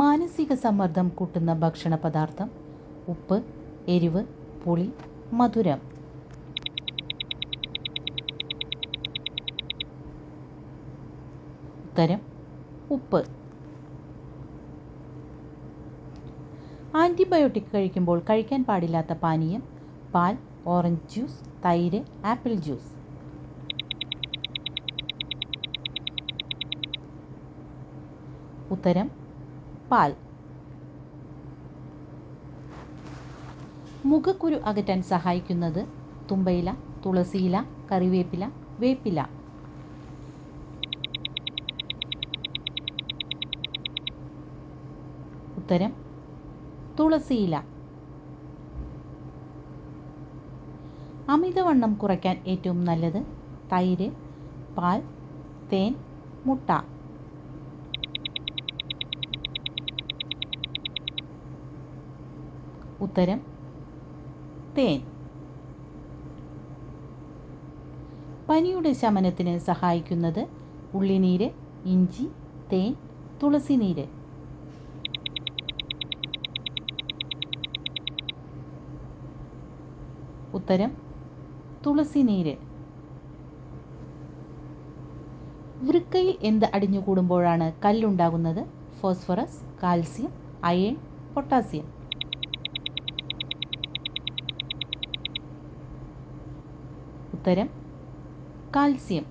മാനസിക സമ്മർദ്ദം കൂട്ടുന്ന ഭക്ഷണ പദാർത്ഥം ഉപ്പ് എരിവ് പുളി മധുരം. ഉത്തരം ഉപ്പ്. ആന്റിബയോട്ടിക് കഴിക്കുമ്പോൾ കഴിക്കാൻ പാടില്ലാത്ത പാനീയം പാൽ ഓറഞ്ച് ജ്യൂസ് തൈര് ആപ്പിൾ ജ്യൂസ്. ഉത്തരം പാൽ. മുഖക്കുരു അകറ്റാൻ സഹായിക്കുന്നത് തുമ്പയില തുളസിയില കറിവേപ്പില വേപ്പില. ഉത്തരം തുളസിയില. അമിതവണ്ണം കുറയ്ക്കാൻ ഏറ്റവും നല്ലത് തൈര് പാൽ തേൻ മുട്ട. ഉത്തരം തേൻ. പനിയുടെ ശമനത്തിന് സഹായിക്കുന്നത് ഉള്ളിനീര് ഇഞ്ചി തേൻ തുളസിനീര്. ഉത്തരം തുളസിനീര്. വൃക്കയിൽ എന്ത് അടിഞ്ഞുകൂടുമ്പോഴാണ് കല്ലുണ്ടാകുന്നത്? Phosphorus calcium iron potassium. ഉത്തരം കാൽസ്യം.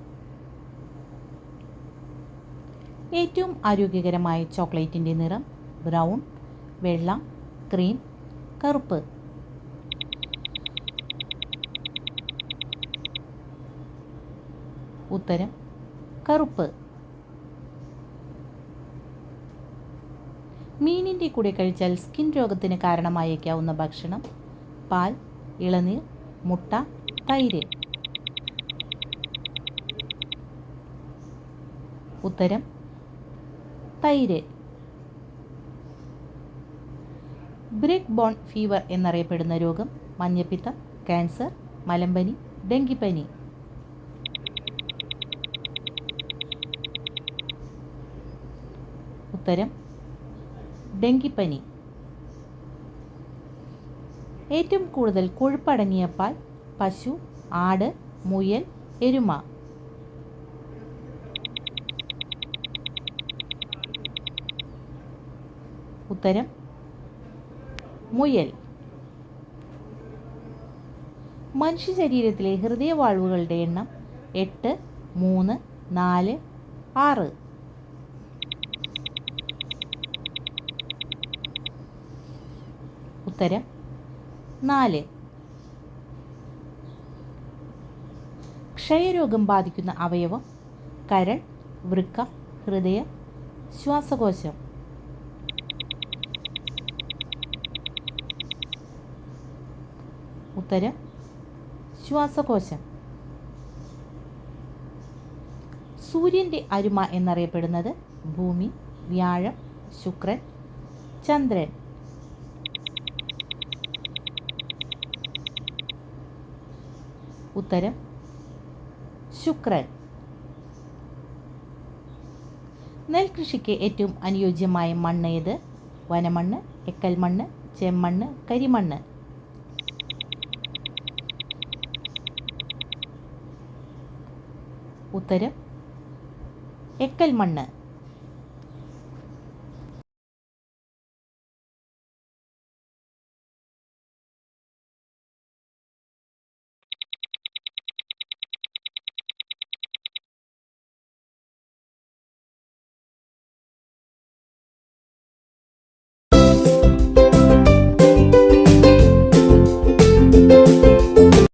ഏറ്റവും ആരോഗ്യകരമായ ചോക്ലേറ്റിന്റെ നിറം ബ്രൗൺ വെള്ള ക്രീം കറുപ്പ്. ഉത്തരം കറുപ്പ്. മീനിന്റെ കൂടെ കഴിച്ചാൽ സ്കിൻ രോഗത്തിന് കാരണമായേക്കാവുന്ന ഭക്ഷണം പാൽ ഇളനീർ മുട്ട തൈര്. ഉത്തരം തൈര്. ബ്രേക്ക് ബോൺ ഫീവർ എന്നറിയപ്പെടുന്ന രോഗം മഞ്ഞപ്പിത്തം ക്യാൻസർ മലമ്പനി ഡെങ്കിപ്പനി. ഉത്തരം ഡെങ്കിപ്പനി. ഏറ്റവും കൂടുതൽ കൊഴുപ്പടങ്ങിയ പാൽ പശു ആട് മുയൽ എരുമ. ഉത്തരം മുയൽ. മനുഷ്യ ശരീരത്തിലെ ഹൃദയവാൾവുകളുടെ എണ്ണം എട്ട് മൂന്ന് നാല് ആറ്. ഉത്തരം നാല്. ക്ഷയരോഗം ബാധിക്കുന്ന അവയവം കരൾ വൃക്ക ഹൃദയം ശ്വാസകോശം. ഉത്തരം ശ്വാസകോശം. സൂര്യന്റെ അരുമ എന്നറിയപ്പെടുന്നത് ഭൂമി വ്യാഴം ശുക്രൻ ചന്ദ്രൻ. ഉത്തരം ശുക്രൻ. നെൽകൃഷിക്ക് ഏറ്റവും അനുയോജ്യമായ മണ്ണ് ഏത്? വനമണ്ണ് എക്കൽ മണ്ണ് ചെമ്മണ്ണ് കരിമണ്ണ്. ഉത്തരം എക്കൽ മണ്ണ്.